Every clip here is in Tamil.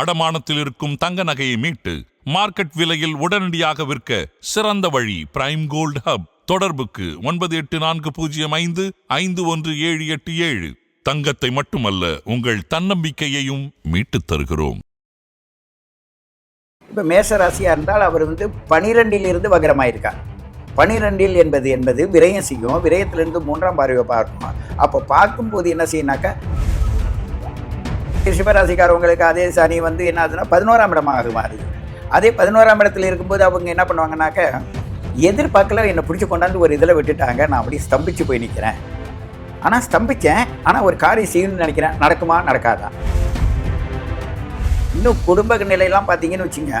அடமானத்தில் இருக்கும் தங்க நகையை மீட்டு மார்க்கெட் விலையில் உடனடியாக விற்க சிறந்த வழி பிரைம் கோல்ட் ஹப் தொடர்புக்கு ஒன்பது எட்டு நான்கு பூஜ்ஜியம் ஐந்து ஐந்து ஒன்று ஏழு எட்டு ஏழு. தங்கத்தை மட்டுமல்ல உங்கள் தன்னம்பிக்கையையும் மீட்டுத் தருகிறோம். இப்போ மேசராசியாக இருந்தால் அவர் வந்து பனிரெண்டில் இருந்து வகரமாயிருக்கார். பனிரெண்டில் என்பது என்பது விரயம் செய்யும். விரயத்திலிருந்து மூன்றாம் பார்வையை பார்க்கும் அப்போ பார்க்கும்போது என்ன செய்யணாக்கா ரிஷபராசிக்காரவங்களுக்கு அதே சனி வந்து என்ன ஆகுதுன்னா பதினோராம் இடமாக மாறுது அதே பதினோராம் இடத்துல இருக்கும்போது அவங்க என்ன பண்ணுவாங்கனாக்க எதிர்பார்க்கல என்னை பிடிச்சி கொண்டாந்து ஒரு இதில் விட்டுட்டாங்க. நான் அப்படியே ஸ்தம்பிச்சு போய் நிற்கிறேன் ஆனால் ஸ்தம்பித்தேன் ஆனால் ஒரு காரியம் செய்யணும்னு நினைக்கிறேன். நடக்குமா? நடக்காதா? இன்னும் குடும்ப நிலையெல்லாம் பார்த்தீங்கன்னு வச்சுங்க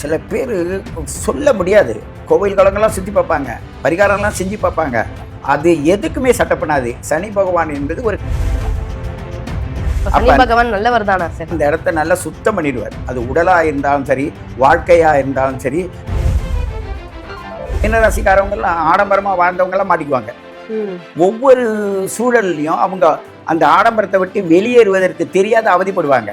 சில பேர் சொல்ல முடியாது. கோவில் குளங்கள்லாம் சுற்றி பார்ப்பாங்க. பரிகாரம்லாம் செஞ்சு பார்ப்பாங்க. அது எதுக்குமே சட்டை பண்ணாது. சனி பகவான் என்பது ஒரு சனி பகவான் நல்லவர் தானா சார்? அந்த இடத்த நல்லா சுத்தம் பண்ணிடுவார். அது உடலாக இருந்தாலும் சரி வாழ்க்கையாக இருந்தாலும் சரி. மீனராசிக்காரவங்கெல்லாம் ஆடம்பரமாக வாழ்ந்தவங்கெல்லாம் மாட்டிக்குவாங்க. ஒவ்வொரு சூழல்லையும் அவங்க அந்த ஆடம்பரத்தை விட்டு வெளியேறுவதற்கு தெரியாத அவதிப்படுவாங்க.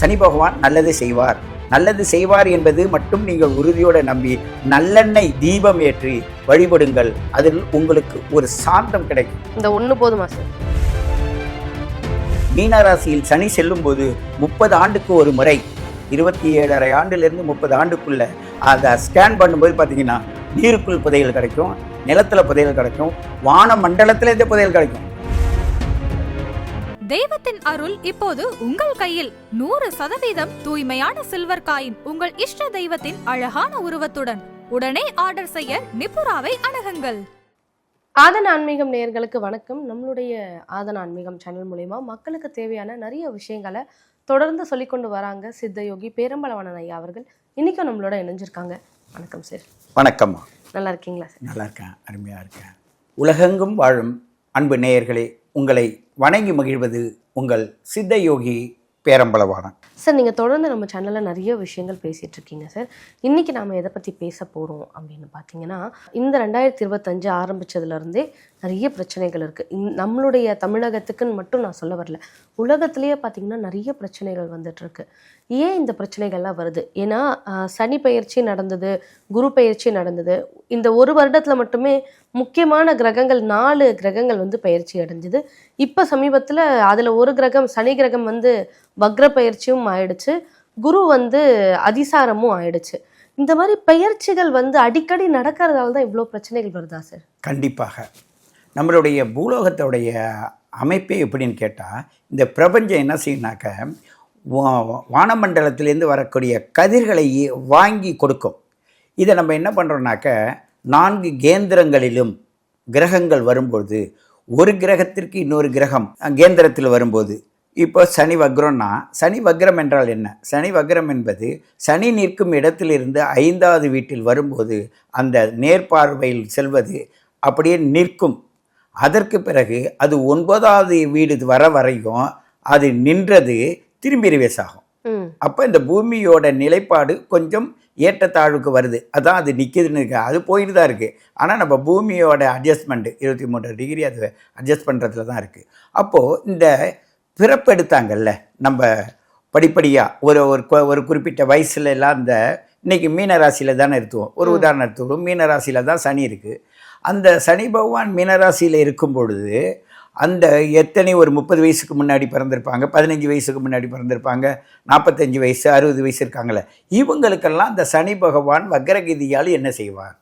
சனி பகவான் நல்லது செய்வார். நல்லது செய்வார் என்பது மட்டும் நீங்கள் உறுதியோட நம்பி நல்லெண்ணெய் தீபம் ஏற்றி வழிபடுங்கள். அதில் உங்களுக்கு ஒரு சாந்தம் கிடைக்கும். இந்த ஒண்ணு போதுமா சார்? மீனராசியில் சனி செல்லும்போது முப்பது ஆண்டுக்கு ஒரு முறை இருபத்தி ஏழரை ஆண்டுலேருந்து முப்பது ஆண்டுக்குள்ள அதை ஸ்கேன் பண்ணும்போது பார்த்தீங்கன்னா நீருக்குள் புதையல் கிடைக்கும் நிலத்தில் புதையல் கிடைக்கும் வான மண்டலத்திலிருந்து புதையல் கிடைக்கும். தெய்வத்தின் அருள் இப்போது உங்கள் கையில். நூறு சதவீதம் தூய்மையான சில்வர் காயின் உங்கள் இஷ்ட தெய்வத்தின் அழகான உருவத்துடன். உடனே ஆர்டர் செய்ய நிபுராவை அணுகுங்கள். ஆதன ஆன்மீகம் நேயர்களுக்கு வணக்கம். நம்மளுடைய ஆதன ஆன்மீகம் சேனல் மூலயமா மக்களுக்கு தேவையான நிறைய விஷயங்களை தொடர்ந்து சொல்லிக்கொண்டு வராங்க சித்த யோகி பேரம்பலவாணன் ஐயா அவர்கள். இன்னைக்கும் நம்மளோட இணைஞ்சிருக்காங்க. வணக்கம் சார் வணக்கம்மா. நல்லா இருக்கீங்களா சார் நல்லா இருக்கேன். அருமையாக இருக்கேன். உலகெங்கும் வாழும் அன்பு நேயர்களே உங்களை வணங்கி மகிழ்வது உங்கள் சித்த பேரம்பளவான சார் நீங்கள் தொடர்ந்து நம்ம சேனலில் நிறைய விஷயங்கள் பேசிகிட்டு இருக்கீங்க சார். இன்றைக்கி நாம் எதை பற்றி பேச போகிறோம் அப்படின்னு பார்த்தீங்கன்னா இந்த ரெண்டாயிரத்தி இருபத்தஞ்சு ஆரம்பித்ததுலேருந்தே நிறைய பிரச்சனைகள் இருக்குது நம்மளுடைய தமிழகத்துக்குன்னு மட்டும் நான் சொல்ல வரல. உலகத்திலேயே பார்த்திங்கன்னா நிறைய பிரச்சனைகள் வந்துட்டுருக்கு ஏன் இந்த பிரச்சனைகள்லாம் வருது? ஏன்னா சனி பயிற்சி நடந்தது குரு பயிற்சி நடந்தது. இந்த ஒரு வருடத்தில் மட்டுமே முக்கியமான கிரகங்கள் நாலு கிரகங்கள் வந்து பயிற்சி அடைஞ்சுது. இப்போ சமீபத்தில் அதில் ஒரு கிரகம் சனி கிரகம் வந்து வக்ர பயிற்சியும் ஆயிடுச்சு. குரு வந்து அதிசாரமும் ஆயிடுச்சு. இந்த மாதிரி பயிற்சிகள் வந்து அடிக்கடி நடக்கிறதால தான் இவ்வளோ பிரச்சனைகள் வருதா சார்? கண்டிப்பாக. நம்மளுடைய பூலோகத்தோடைய அமைப்பே எப்படின்னு கேட்டால் இந்த பிரபஞ்சம் என்ன செய்யுனாக்க வானமண்டலத்திலேருந்து வரக்கூடிய கதிர்களை வாங்கி கொடுக்கும். இதை நம்ம என்ன பண்ணுறோம்னாக்க நான்கு கேந்திரங்களிலும் கிரகங்கள் வரும்பொழுது ஒரு கிரகத்திற்கு இன்னொரு கிரகம் கேந்திரத்தில் வரும்போது இப்போ சனி வக்ரம்னா சனி வக்ரம் என்றால் என்ன? சனி வக்ரம் என்பது சனி நிற்கும் இடத்திலிருந்து ஐந்தாவது வீட்டில் வரும்போது அந்த நேர்பார்வையில் செல்வது அப்படியே நிற்கும். அதற்கு பிறகு அது ஒன்பதாவது வீடு வர வரையும் அது நின்றது திரும்பி ரிவேஸ் ஆகும். அப்போ இந்த பூமியோட நிலைப்பாடு கொஞ்சம் ஏற்றத்தாழ்வுக்கு வருது. அதான் அது நிற்கிதுன்னு இருக்கு. அது போயிட்டு தான் இருக்குது ஆனால் நம்ம பூமியோட அட்ஜஸ்ட்மெண்ட்டு இருபத்தி மூன்று டிகிரி அது அட்ஜஸ்ட் பண்ணுறதுல தான் இருக்குது அப்போது இந்த பிறப்பெடுத்தாங்கல்ல நம்ம படிப்படியாக ஒரு ஒரு குறிப்பிட்ட வயசுல எல்லாம் இந்த இன்னைக்கு மீன ராசியில தானே எடுத்துவோம் ஒரு உதாரணம் எடுத்துவோம் மீன ராசியில தான் சனி இருக்குது அந்த சனி பகவான் மீனராசியில் இருக்கும் பொழுது அந்த எத்தனை ஒரு முப்பது வயசுக்கு முன்னாடி பிறந்திருப்பாங்க பதினஞ்சு வயசுக்கு முன்னாடி பிறந்திருப்பாங்க நாற்பத்தஞ்சு வயசு அறுபது வயசு இருக்காங்களே இவங்களுக்கெல்லாம் அந்த சனி பகவான் வக்ரகதியால் என்ன செய்வார்?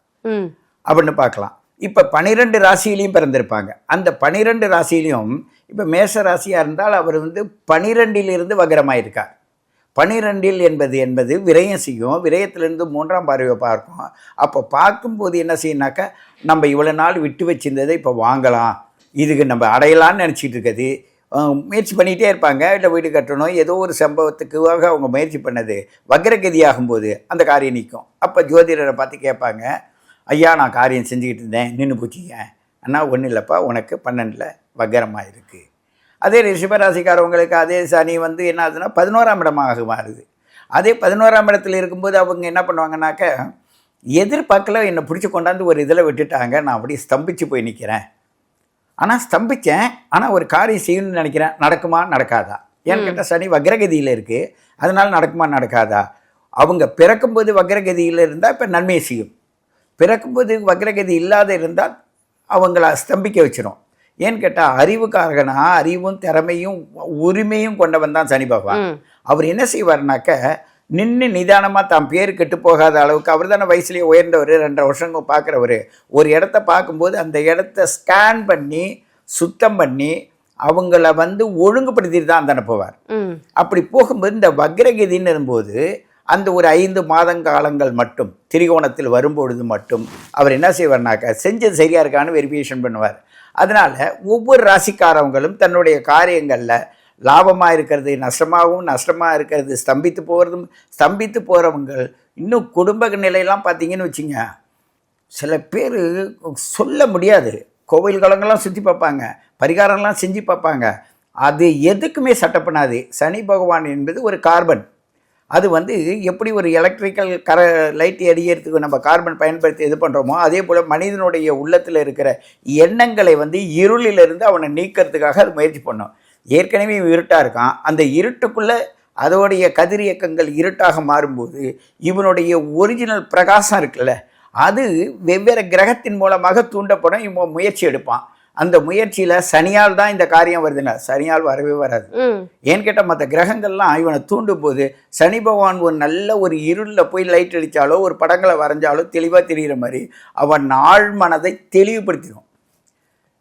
அப்படின்னு பார்க்கலாம். இப்போ பனிரெண்டு ராசியிலையும் பிறந்திருப்பாங்க. அந்த பனிரெண்டு ராசியிலையும் இப்போ மேஷ ராசியாக இருந்தால் அவர் வந்து பனிரெண்டிலிருந்து வக்ரமாயிருக்கார். பனிரெண்டில் என்பது என்பது விரயம் செய்யும். விரயத்திலிருந்து மூன்றாம் பார்வை பார்க்கும். அப்போ பார்க்கும்போது என்ன செய்யணாக்கா நம்ம இவ்வளோ நாள் விட்டு வச்சிருந்ததை இப்போ வாங்கலாம். இதுக்கு நம்ம அடையலாம்னு நினச்சிட்டு இருக்குது. முயற்சி பண்ணிகிட்டே இருப்பாங்க. இல்லை வீடு கட்டணும். ஏதோ ஒரு சம்பவத்துக்காக அவங்க முயற்சி பண்ணது. வக்ரகதி ஆகும்போது அந்த காரியம் நிற்கும் அப்போ ஜோதிடரை பார்த்து கேட்பாங்க ஐயா நான் காரியம் செஞ்சுக்கிட்டு இருந்தேன். நின்று போச்சிங்க ஆனால் ஒன்றும் இல்லைப்பா. உனக்கு பன்னெண்டில் வக்கரமாக இருக்குது அதே ரிஷபராசிக்காரவங்களுக்கு அதே சனி வந்து என்ன ஆகுதுன்னா பதினோராம் இடமாக மாறுது. அதே பதினோராம் இடத்துல இருக்கும்போது அவங்க என்ன பண்ணுவாங்கனாக்க எதிர்பார்க்கல என்னை பிடிச்சி கொண்டாந்து ஒரு இதில் விட்டுட்டாங்க நான் அப்படியே ஸ்தம்பிச்சு போய் நிற்கிறேன் ஆனால் ஸ்தம்பித்தேன் ஆனால் ஒரு காரியம் செய்யணும்னு நினைக்கிறேன் நடக்குமா நடக்காதா? ஏன்னு கேட்டால் சனி வக்ரகதியில் இருக்கு. அதனால நடக்குமா நடக்காதா? அவங்க பிறக்கும்போது வக்ரகதியில் இருந்தால் இப்போ நன்மையை செய்யும். பிறக்கும்போது வக்ரகதி இல்லாத இருந்தால் அவங்கள ஸ்தம்பிக்க வச்சிரும். ஏன்னு கேட்டால் அறிவுக்காரகனா அறிவும் திறமையும் உரிமையும் கொண்டவன் தான் சனி பகவான். அவர் என்ன செய்வார்னாக்க நின்று நிதானமாக தான் பேர் கெட்டு போகாத அளவுக்கு அவர் தானே வயசுலேயே உயர்ந்தவர் ரெண்டரை வருஷம் பார்க்குறவர் ஒரு இடத்த பார்க்கும்போது அந்த இடத்த ஸ்கேன் பண்ணி சுத்தம் பண்ணி அவங்கள வந்து ஒழுங்குபடுத்திட்டு தான் தானே போவார். ம். அப்படி போகும்போது இந்த வக்ரகதின்னு வரும்போது அந்த ஒரு ஐந்து மாதங்காலங்கள் மட்டும் திரிகோணத்தில் வரும்பொழுது மட்டும் அவர் என்ன செய்வார்னாக்க செஞ்சது சரியா இருக்கான்னு வெரிஃபிகேஷன் பண்ணுவார். அதனால் ஒவ்வொரு ராசிக்காரவங்களும் தன்னுடைய காரியங்களில் லாபமாக இருக்கிறது நஷ்டமாகவும் நஷ்டமாக இருக்கிறது ஸ்தம்பித்து போகிறதும் ஸ்தம்பித்து போகிறவங்க இன்னும் குடும்ப நிலையெல்லாம் பார்த்தீங்கன்னு வச்சுங்க சில பேர் சொல்ல முடியாது. கோவில் குளங்கள்லாம் சுற்றி பார்ப்பாங்க பரிகாரம்லாம் செஞ்சு பார்ப்பாங்க. அது எதுக்குமே சட்டை பண்ணாது. சனி பகவான் என்பது ஒரு கார்பன். அது வந்து எப்படி ஒரு எலக்ட்ரிக்கல் கர லைட் எரியறதுக்கு நம்ம கார்பன் பயன்படுத்தி இது பண்ணுறோமோ அதே போல் மனிதனுடைய உள்ளத்தில் இருக்கிற எண்ணங்களை வந்து இருளிலிருந்து அவனை நீக்கிறதுக்காக அது முயற்சி பண்ணும். ஏற்கனவே இவன் இருட்டாக இருக்கான். அந்த இருட்டுக்குள்ளே அதோடைய கதிரியக்கங்கள் இருட்டாக மாறும்போது இவனுடைய ஒரிஜினல் பிரகாசம் இருக்குல்ல அது வெவ்வேறு கிரகத்தின் மூலமாக தூண்டப்படும். இவன் முயற்சி எடுப்பான். அந்த முயற்சியில் சனியால் தான் இந்த காரியம் வருதுன்னா சனியால் வரவே வராது. ஏன்னு கேட்டால் மற்ற கிரகங்கள்லாம் இவனை தூண்டும் போது சனி பகவான் ஒரு நல்ல ஒரு இருளில் போய் லைட் அடித்தாலோ ஒரு படங்களை வரைஞ்சாலோ தெளிவாக தெரிகிற மாதிரி அவன் ஆழ் மனதை தெளிவுபடுத்திடும்.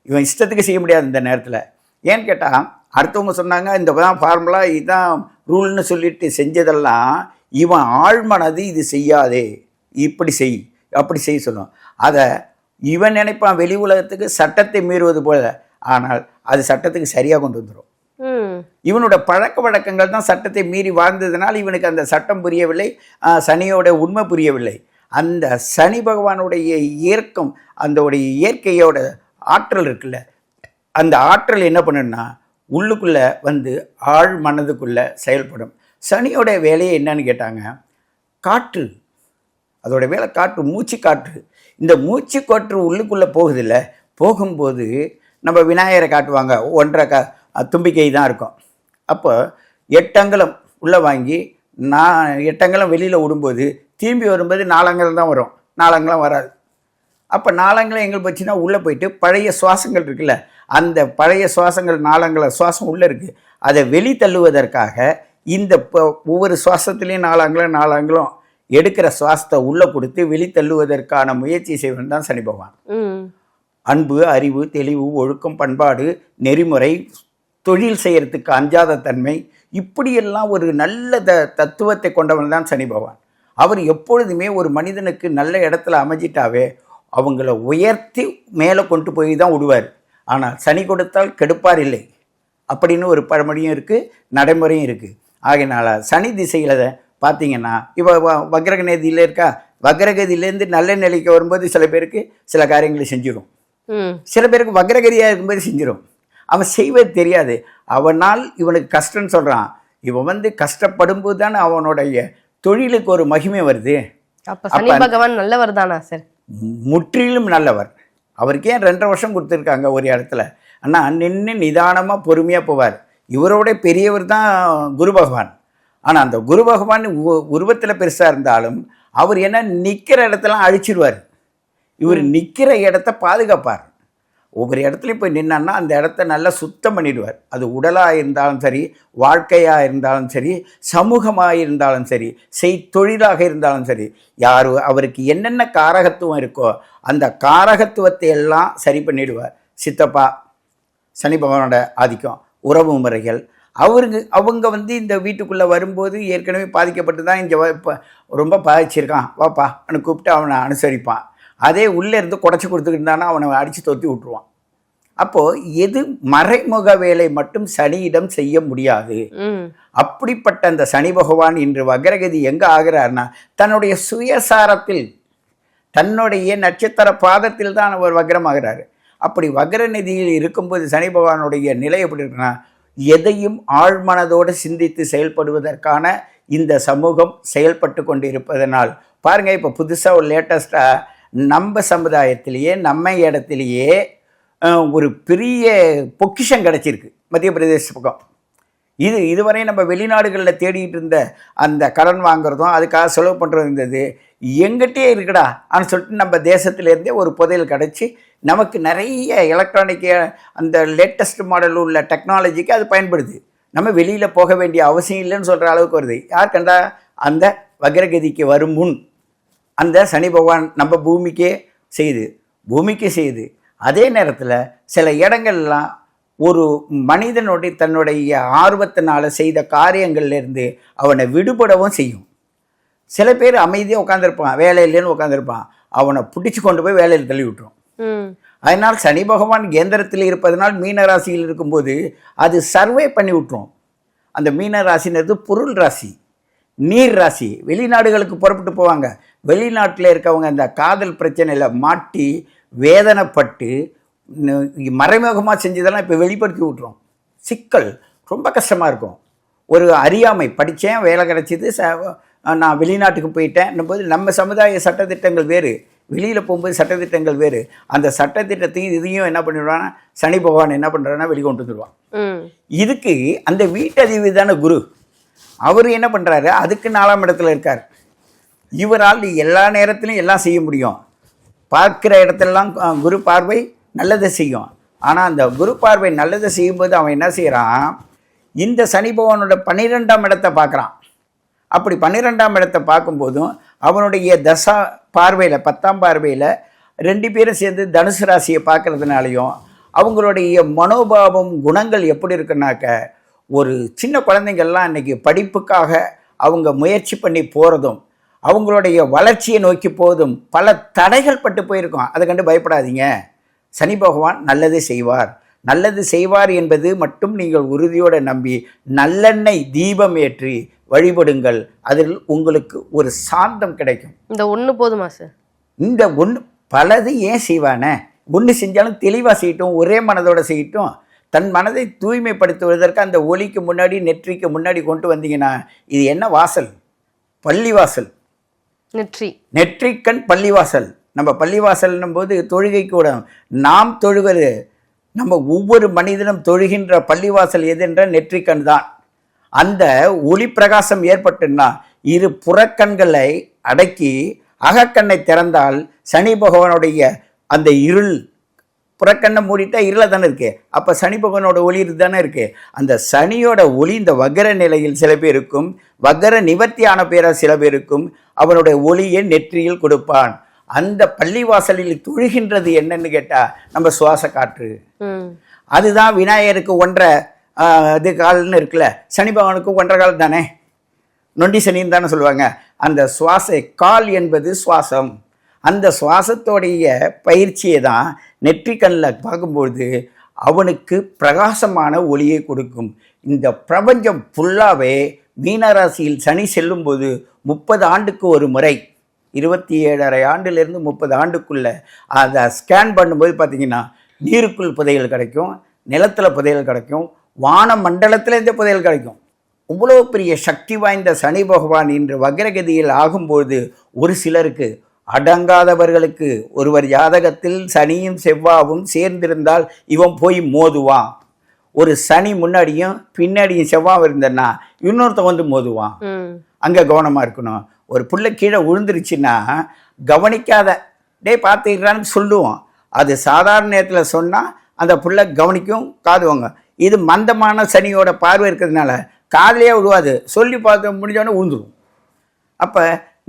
இவன் இஷ்டத்துக்கு செய்ய முடியாது இந்த நேரத்தில். ஏன்னு கேட்டால் அடுத்தவங்க சொன்னாங்க இந்த தான் ஃபார்முலா இதுதான் ரூல்னு சொல்லிட்டு செஞ்சதெல்லாம் இவன் ஆழ்மனது இது செய்யாதே இப்படி செய் அப்படி செய்ய சொல்லும் அதை இவன் நினைப்பான் வெளி உலகத்துக்கு சட்டத்தை மீறுவது போல. ஆனால் அது சட்டத்துக்கு சரியாக கொண்டு வந்துடும் இவனோட பழக்க வழக்கங்கள் தான் சட்டத்தை மீறி வாழ்ந்ததுனால் இவனுக்கு அந்த சட்டம் புரியவில்லை சனியோட உண்மை புரியவில்லை. அந்த சனி பகவானுடைய இயற்கம் அந்த இயற்கையோட ஆற்றல் இருக்குல்ல அந்த ஆற்றல் என்ன பண்ணுன்னா உள்ளுக்குள்ளே வந்து ஆழ் மனதுக்குள்ளே செயல்படும். சனியோட வேலையை என்னன்னு கேட்டாங்க காற்று. அதோட வேலை காற்று மூச்சு காற்று இந்த மூச்சு காற்று உள்ளுக்குள்ளே போகுதில்ல போகும்போது நம்ம விநாயகரை காட்டுவாங்க. ஒன்றரை க தும்பிக்கை தான் இருக்கும். அப்போ எட்டங்கலம் உள்ளே வாங்கி நான் எட்டங்கலம் வெளியில் விடும்போது திரும்பி வரும்போது நாலங்கலம் தான் வரும். நாலங்கலம் வராது. அப்போ நாளங்களை எங்கள் போச்சுன்னா உள்ளே போயிட்டு பழைய சுவாசங்கள் இருக்குல்ல அந்த பழைய சுவாசங்கள் நாளங்கள சுவாசம் உள்ளே இருக்குது அதை வெளி தள்ளுவதற்காக இந்த ஒவ்வொரு சுவாசத்துலேயும் நாலாங்களும் நாலாங்களும் எடுக்கிற சுவாசத்தை உள்ளே கொடுத்து வெளி தள்ளுவதற்கான முயற்சி செய்வன் தான் சனி பகவான். அன்பு அறிவு தெளிவு ஒழுக்கம் பண்பாடு நெறிமுறை தொழில் செய்யறதுக்கு அஞ்சாத தன்மை இப்படியெல்லாம் ஒரு நல்ல த தத்துவத்தை கொண்டவன் தான் சனி பகவான். அவர் எப்பொழுதுமே ஒரு மனிதனுக்கு நல்ல இடத்துல அமைஞ்சிட்டாவே அவங்கள உயர்த்தி மேலே கொண்டு போய் தான் விடுவார். ஆனால் சனி கொடுத்தால் கெடுப்பார் இல்லை. அப்படின்னு ஒரு பழமொழியும் இருக்குது நடைமுறையும் இருக்குது ஆகையினால சனி திசையில் பார்த்தீங்கன்னா இப்போ வக்ரகநேதியில் இருக்கா? வக்ரகதியிலேருந்து நல்ல நிலைக்கு வரும்போது சில பேருக்கு சில காரியங்களை செஞ்சிடும் சில பேருக்கு வக்ரகதியாக இருக்கும்போது செஞ்சிடும் அவன் செய்வது தெரியாது. அவனால் இவனுக்கு கஷ்டம்னு சொல்கிறான் இவன் வந்து கஷ்டப்படும்போது தானே அவனுடைய தொழிலுக்கு ஒரு மகிமை வருது. அப்ப சனி பகவான் நல்லவர் தானா சார்? முற்றிலும் நல்லவர். அவருக்கு ஏன் ரெண்டரை வருஷம் கொடுத்துருக்காங்க ஒரு இடத்துல? ஆனால் நின்று நிதானமாக பொறுமையாக போவார். இவரோட பெரியவர் தான் குரு பகவான். ஆனால் அந்த குரு பகவான் உருவத்தில் பெருசாக இருந்தாலும் அவர் என்ன நிற்கிற இடத்தெல்லாம் அழிச்சிடுவார் இவர் நிற்கிற இடத்த பாதுகாப்பார். ஒவ்வொரு இடத்துலையும் போய் நின்னான்னா அந்த இடத்த நல்லா சுத்தம் பண்ணிடுவார். அது உடலாக இருந்தாலும் சரி வாழ்க்கையாக இருந்தாலும் சரி சமூகமாக இருந்தாலும் சரி செய் தொழிலாக இருந்தாலும் சரி யார் அவருக்கு என்னென்ன காரகத்துவம் இருக்கோ அந்த காரகத்துவத்தை எல்லாம் சரி பண்ணிடுவார். சித்தப்பா சனி பகவானோட ஆதிக்கம் உறவு முறைகள் அவருக்கு அவங்க வந்து இந்த வீட்டுக்குள்ளே வரும்போது ஏற்கனவே பாதிக்கப்பட்டு தான் இங்கே இப்போ ரொம்ப பாதிச்சிருக்கான். வாப்பா அவனை கூப்பிட்டு அவனை அனுசரிப்பான். அதே உள்ளே இருந்து குடச்சி கொடுத்துக்கிட்டு இருந்தானா அவனை அடித்து தொத்தி விட்டுருவான். அப்போது எது மறைமுக வேலை மட்டும் சனியிடம் செய்ய முடியாது. அப்படிப்பட்ட அந்த சனி பகவான் இன்று வக்ரகதி எங்கே ஆகிறார்னா தன்னுடைய சுயசாரத்தில் தன்னுடைய நட்சத்திர பாதத்தில் தான் அவர் வக்ரமாகிறாரு. அப்படி வக்ரநிதியில் இருக்கும்போது சனி பகவானுடைய நிலை எப்படி இருக்குன்னா எதையும் ஆழ்மனதோடு சிந்தித்து செயல்படுவதற்கான இந்த சமூகம் செயல்பட்டு கொண்டு இருப்பதனால் இப்போ புதுசாக ஒரு லேட்டஸ்ட்டாக நம்ம சமுதாயத்திலேயே நம்ம இடத்துலையே ஒரு பெரிய பொக்கிஷம் கிடச்சிருக்கு. மத்திய பிரதேச பக்கம். இது இதுவரை நம்ம வெளிநாடுகளில் தேடிட்டு இருந்த அந்த கடன் வாங்குறதும் அதுக்காக செலவு பண்ணுறது இருந்தது. எங்கிட்டே இருக்குடா ஆனால் சொல்லிட்டு நம்ம தேசத்துலேருந்தே ஒரு புதையல் கிடச்சி நமக்கு நிறைய எலக்ட்ரானிக் அந்த லேட்டஸ்ட் மாடல் உள்ள டெக்னாலஜிக்கு அது பயன்படுது. நம்ம வெளியில் போக வேண்டிய அவசியம் இல்லைன்னு சொல்கிற அளவுக்கு வருது. யார் கண்டா? அந்த வக்ரகதிக்கு வரும் முன் அந்த சனி பகவான் நம்ம பூமிக்கே செய்யுது. பூமிக்கு செய்யுது. அதே நேரத்தில் சில இடங்கள்லாம் ஒரு மனிதனுடைய தன்னுடைய ஆர்வத்தினால செய்த காரியங்கள்லேருந்து அவனை விடுபடவும் செய்யும். சில பேர் அமைதியாக உட்காந்துருப்பான் வேலை இல்லைன்னு உட்காந்துருப்பான் அவனை பிடிச்சி கொண்டு போய் வேலையில் தள்ளி விட்டுரும். அதனால் சனி பகவான் கேந்திரத்தில் இருப்பதனால் மீன ராசியில் இருக்கும்போது அது சர்வே பண்ணி விட்டுரும். அந்த மீன ராசின்றது பொருள் ராசி நீர் ராசி. வெளிநாடுகளுக்கு புறப்பட்டு போவாங்க. வெளிநாட்டில் இருக்கவங்க அந்த காதல் பிரச்சனையில் மாட்டி வேதனைப்பட்டு மறைமுகமாக செஞ்சதெல்லாம் இப்போ வெளிப்படுத்தி விட்டுரும் சிக்கல் ரொம்ப கஷ்டமாக இருக்கும். ஒரு அறியாமை படித்தேன் வேலை கிடச்சிது ச நான் வெளிநாட்டுக்கு போயிட்டேன். போது நம்ம சமுதாய சட்டத்திட்டங்கள் வேறு. வெளியில் போகும்போது சட்டத்திட்டங்கள் வேறு. அந்த சட்டத்திட்டத்தையும் இதையும் என்ன பண்ணிடுவான்னா சனி பகவான் என்ன பண்ணுறான்னா வெளிக்கொண்டு வந்துடுவான் இதுக்கு அந்த வீட்டதிவு தானே குரு. அவர் என்ன பண்ணுறாரு அதுக்கு நாலாம் இடத்துல இருக்கார். இவரால் எல்லா நேரத்திலும் எல்லாம் செய்ய முடியும். பார்க்கிற இடத்துலலாம் குரு பார்வை நல்லதை செய்யும். ஆனால் அந்த குரு பார்வை நல்லதை செய்யும்போது அவன் என்ன செய்கிறான் இந்த சனி பகவானோட பன்னிரெண்டாம் இடத்தை பார்க்குறான். அப்படி பன்னிரெண்டாம் இடத்தை பார்க்கும்போதும் அவனுடைய தசா பார்வையில் பத்தாம் பார்வையில் ரெண்டு பேரும் சேர்ந்து தனுசு ராசியை பார்க்குறதுனாலையும் அவங்களுடைய மனோபாவம் குணங்கள் எப்படி இருக்குன்னாக்க ஒரு சின்ன குழந்தைங்கள்லாம் இன்றைக்கி படிப்புக்காக அவங்க முயற்சி பண்ணி போகிறதும் அவங்களுடைய வளர்ச்சியை நோக்கி போவதும் பல தடைகள் பட்டு போயிருக்கோம். அதை கண்டு பயப்படாதீங்க. சனி பகவான் நல்லது செய்வார். நல்லது செய்வார் என்பது மட்டும் நீங்கள் உறுதியோடு நம்பி நல்லெண்ணெய் தீபம் ஏற்றி வழிபடுங்கள். அதில் உங்களுக்கு ஒரு சாந்தம் கிடைக்கும். இந்த ஒன்று போதுமா சார்? இந்த ஒன்று பலது ஏன் செய்வானே? ஒன்று செஞ்சாலும் தெளிவாக செய்யட்டும் ஒரே மனதோட செய்யட்டும். தன் மனதை தூய்மைப்படுத்துவதற்கு அந்த ஒளிக்கு முன்னாடி நெற்றிக்கு முன்னாடி கொண்டு வந்தீங்கன்னா இது என்ன வாசல்? பள்ளிவாசல். நெற்றி. நெற்றிக்கண் பள்ளிவாசல். நம்ம பள்ளிவாசல்னும் போது தொழுகை கூட நாம் தொழுவது நம்ம ஒவ்வொரு மனிதனும் தொழுகின்ற பள்ளிவாசல் எதுன்ற நெற்றிக்கண் தான். அந்த ஒளி பிரகாசம் ஏற்பட்டுன்னா இரு புறக்கண்களை அடக்கி அகக்கண்ணை திறந்தால் சனி பகவானுடைய அந்த இருள் புறக்கண்ணை மூடிட்டா இருளை தானே இருக்கு. அப்போ சனி பகவானோட ஒளி தானே இருக்கு. அந்த சனியோட ஒளி இந்த வக்கர நிலையில் சில பேருக்கும் வக்கர நிவர்த்தியான பேராக சில பேருக்கும் அவனுடைய ஒளியை நெற்றியில் கொடுப்பான். அந்த பள்ளிவாசலில் தொழுகின்றது என்னன்னு கேட்டா நம்ம சுவாச காற்று. அதுதான் விநாயகருக்கு ஒன்றரை இது கால்னு இருக்குல்ல சனி பகவானுக்கு ஒன்றரை கால் தானே? நொண்டி சனின்னு தானே சொல்லுவாங்க. அந்த சுவாச கால் என்பது சுவாசம். அந்த சுவாசத்தோடைய பயிற்சியை தான் நெற்றிக்கண்ணில் பார்க்கும்பொழுது அவனுக்கு பிரகாசமான ஒளியை கொடுக்கும். இந்த பிரபஞ்சம் ஃபுல்லாகவே மீனராசியில் சனி செல்லும்போது முப்பது ஆண்டுக்கு ஒரு முறை இருபத்தி ஏழரை ஆண்டுலேருந்து முப்பது ஆண்டுக்குள்ள அதை ஸ்கேன் பண்ணும்போது பார்த்தீங்கன்னா நீருக்குள் புதையல் கிடைக்கும் நிலத்தில் புதையல் கிடைக்கும் வான மண்டலத்தில் இந்த புதையல் கிடைக்கும். இவ்வளோ பெரிய சக்தி வாய்ந்த சனி பகவான் இன்று வக்ரகதியில் ஆகும்போது ஒரு சிலருக்கு அடங்காதவர்களுக்கு ஒருவர் ஜாதகத்தில் சனியும் செவ்வாவும் சேர்ந்திருந்தால் இவன் போய் மோதுவான். ஒரு சனி முன்னாடியும் பின்னாடியும் செவ்வாய் இருந்தன்னா இன்னொருத்தன் வந்து மோதுவான். அங்கே கவனமாக இருக்கணும். ஒரு புள்ள கீழே விழுந்துருச்சுன்னா கவனிக்காத டே பார்த்துக்கிறான்னு சொல்லுவோம். அது சாதாரண நேரத்தில் சொன்னால் அந்த புள்ள கவனிக்கும் காதுவாங்க இது மந்தமான சனியோட பார்வை இருக்கிறதுனால காதலையே விழுவாது. சொல்லி பார்த்து முடிஞ்சோடனே விழுந்துடும் அப்போ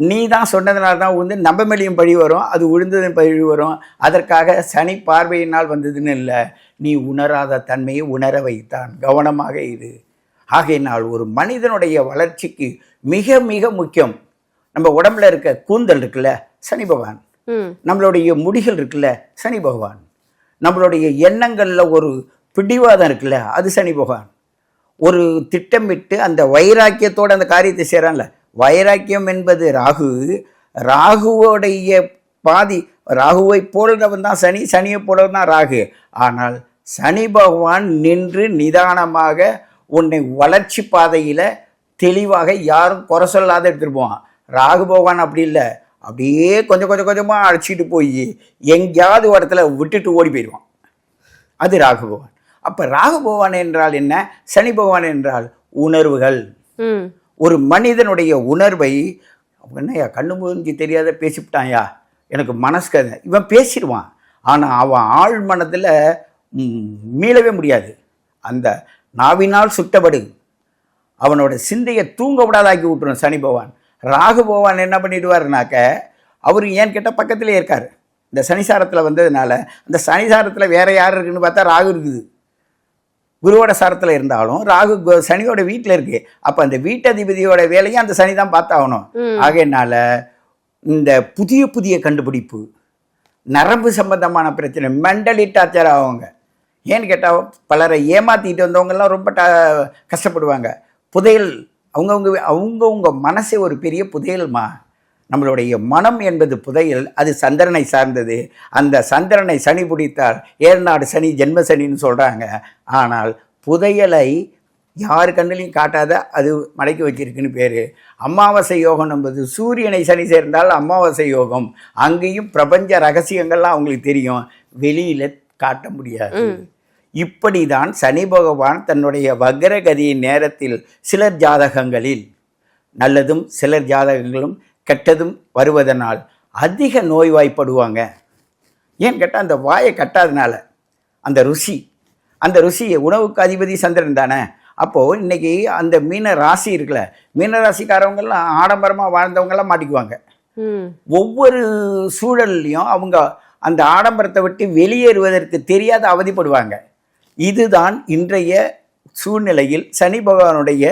நீ தான் சொன்னதுனால தான் உழுந்து நம்ம மேலேயும் பழி வரும் அது உழுந்ததும் பழி வரும். அதற்காக சனி பார்வையினால் வந்ததுன்னு இல்லை நீ உணராத தன்மையை உணர வைத்தான். கவனமாக இது ஆகையினால் ஒரு மனிதனுடைய வளர்ச்சிக்கு மிக மிக முக்கியம். நம்ம உடம்புல இருக்க கூந்தல் இருக்குல்ல சனி பகவான். நம்மளுடைய முடிகள் இருக்குல்ல சனி பகவான். நம்மளுடைய எண்ணங்களில் ஒரு பிடிவாதம் இருக்குல்ல அது சனி பகவான். ஒரு திட்டமிட்டு அந்த வைராக்கியத்தோட அந்த காரியத்தை செய்கிறான்ல வைராக்கியம் என்பது ராகு. ராகுவோடைய பாதி ராகுவை போலவன் தான் சனி சனியை போலவன் தான் ராகு. ஆனால் சனி பகவான் நின்று நிதானமாக உன்னை வளர்ச்சி பாதையில் தெளிவாக யாரும் குறை சொல்லாத எடுத்துட்டு போவான். ராகு பகவான் அப்படி இல்லை. அப்படியே கொஞ்சம் கொஞ்சம் கொஞ்சமாக அழைச்சிட்டு போய் எங்கேயாவது ஒரு இடத்துல விட்டுட்டு ஓடி போயிடுவான். அது ராகு பகவான். அப்போ ராகு பகவான் என்றால் என்ன? சனி பகவான் என்றால் உணர்வுகள். ஒரு மனிதனுடைய உணர்வை என்னையா கண்ணு மூஞ்சி தெரியாத பேசிவிட்டான்யா? எனக்கு மனசு கதை இவன் பேசிடுவான். ஆனால் அவன் ஆழ் மனதில் மீளவே முடியாது. அந்த நாவினால் சுட்டபடு. அவனோட சிந்தையை தூங்க விடாதாக்கி விட்டுரும் சனி பகவான். ராகு பகவான் என்ன பண்ணிடுவாருனாக்க அவர் ஏன் கிட்ட பக்கத்திலே இருக்கார். இந்த சனிசாரத்தில் வந்ததுனால அந்த சனிசாரத்தில் வேற யார் இருக்குன்னு பார்த்தா ராகு இருக்குது. குருவோட சாரத்தில் இருந்தாலும் ராகு சனியோட வீட்டில் இருக்கு. அப்போ அந்த வீட்டதிபதியோட வேலையும் அந்த சனி தான் பார்த்தாகணும். ஆகையினால இந்த புதிய புதிய கண்டுபிடிப்பு நரம்பு சம்பந்தமான பிரச்சனை மெண்டலி டார்ச்சர் ஆகுங்க. ஏன்னு கேட்டால் பலரை ஏமாற்றிட்டு வந்தவங்கெல்லாம் ரொம்ப கஷ்டப்படுவாங்க. புதையல் அவங்கவுங்க அவங்கவுங்க மனசே ஒரு பெரிய புதையல்மா. நம்மளுடைய மனம் என்பது புதையல் அது சந்திரனை சார்ந்தது. அந்த சந்திரனை சனி பிடித்தால் ஏர்நாடு சனி ஜென்ம சனின்னு சொல்கிறாங்க ஆனால் புதையலை யார் கண்ணிலையும் காட்டாத அது மடக்கி வச்சிருக்குன்னு பேர். அமாவாசை யோகம் என்பது சூரியனை சனி சேர்ந்தால் அமாவாசை யோகம். அங்கேயும் பிரபஞ்ச ரகசியங்கள்லாம் அவங்களுக்கு தெரியும். வெளியில் காட்ட முடியாது. இப்படிதான் சனி பகவான் தன்னுடைய வக்ரகதியின் நேரத்தில் சிலர் ஜாதகங்களில் நல்லதும் சிலர் ஜாதகங்களும் கெட்டதும் வருவதனால் அதிக நோய்வாய்ப்படுவாங்க. ஏன்னு கேட்டால் அந்த வாயை கட்டாதனால. அந்த ருசி. அந்த ருசியை உணவுக்கு அதிபதி சந்திரன் தானே. அப்போது இன்னைக்கு அந்த மீன ராசி இருக்குல்ல மீன ராசிக்காரவங்கெல்லாம் ஆடம்பரமாக வாழ்ந்தவங்கெல்லாம் மாட்டிக்குவாங்க. ஒவ்வொரு சூழல்லையும் அவங்க அந்த ஆடம்பரத்தை விட்டு வெளியேறுவதற்கு தெரியாத அவதிப்படுவாங்க. இதுதான் இன்றைய சூழ்நிலையில் சனி பகவானுடைய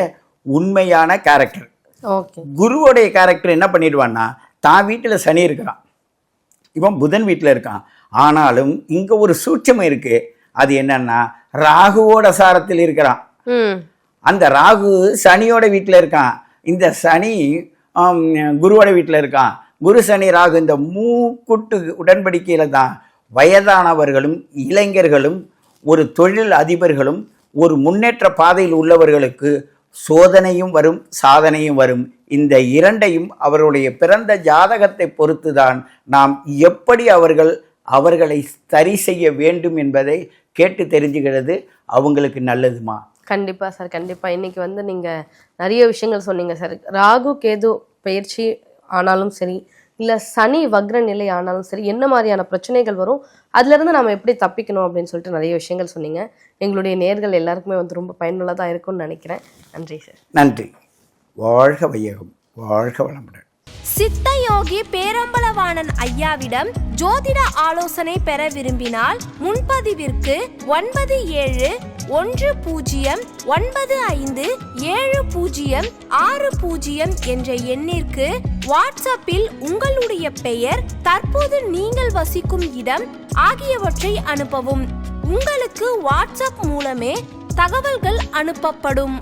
உண்மையான கேரக்டர் குருவோடைய கேரக்டர் என்ன பண்ணிடுவான்னா தான் வீட்டில் சனி இருக்கிறான். இவன் புதன் வீட்டில் இருக்கான். ஆனாலும் இங்கே ஒரு சூட்சம் இருக்குது அது என்னன்னா ராகுவோட சாரத்தில் இருக்கிறான். அந்த ராகு சனியோட வீட்டில் இருக்கான். இந்த சனி குருவோட வீட்டில் இருக்கான். குரு சனி ராகு இந்த மூக்குட்டு உடன்படிக்கையில் தான் வயதானவர்களும் இளைஞர்களும் ஒரு தொழில் அதிபர்களும் ஒரு முன்னேற்ற பாதையில் உள்ளவர்களுக்கு சோதனையும் வரும் சாதனையும் வரும். இந்த இரண்டையும் அவர்களுடைய பிறந்த ஜாதகத்தை பொறுத்துதான் நாம் எப்படி அவர்கள் அவர்களை சரி செய்ய வேண்டும் என்பதை கேட்டு தெரிஞ்சுக்கிறது அவங்களுக்கு நல்லதுமா? கண்டிப்பாக சார் கண்டிப்பாக இன்னைக்கு வந்து நீங்கள் நிறைய விஷயங்கள் சொன்னீங்க சார். ராகு கேது பயிற்சி ஆனாலும் சரி இல்ல சனி வக்ர நிலை ஆனாலும் சரி என்ன மாதிரியான பிரச்சனைகள் வரும் அதுல இருந்து நம்ம எப்படி தப்பிக்கணும் அப்படின்னு சொல்லிட்டு நிறைய விஷயங்கள் சொன்னீங்க. எங்களுடைய நேர்கள் எல்லாருக்குமே வந்து ரொம்ப பயனுள்ளதா இருக்கும்னு நினைக்கிறேன். நன்றி சார். நன்றி. வாழ்க வையகம். வாழ்க வளமுடன். சித்தயோகி பேரம்பலவாணன் ஐயாவிடம் ஜோதிட ஆலோசனை பெற விரும்பினால் முன்பதிவிற்கு ஒன்பது ஏழு ஒன்று பூஜ்ஜியம் ஒன்பது ஐந்து ஏழு பூஜ்ஜியம் ஆறு பூஜ்ஜியம் என்ற எண்ணிற்கு வாட்ஸ்அப்பில் உங்களுடைய பெயர் தற்போது நீங்கள் வசிக்கும் இடம் ஆகியவற்றை அனுப்பவும். உங்களுக்கு வாட்ஸ்அப் மூலமே தகவல்கள் அனுப்பப்படும்.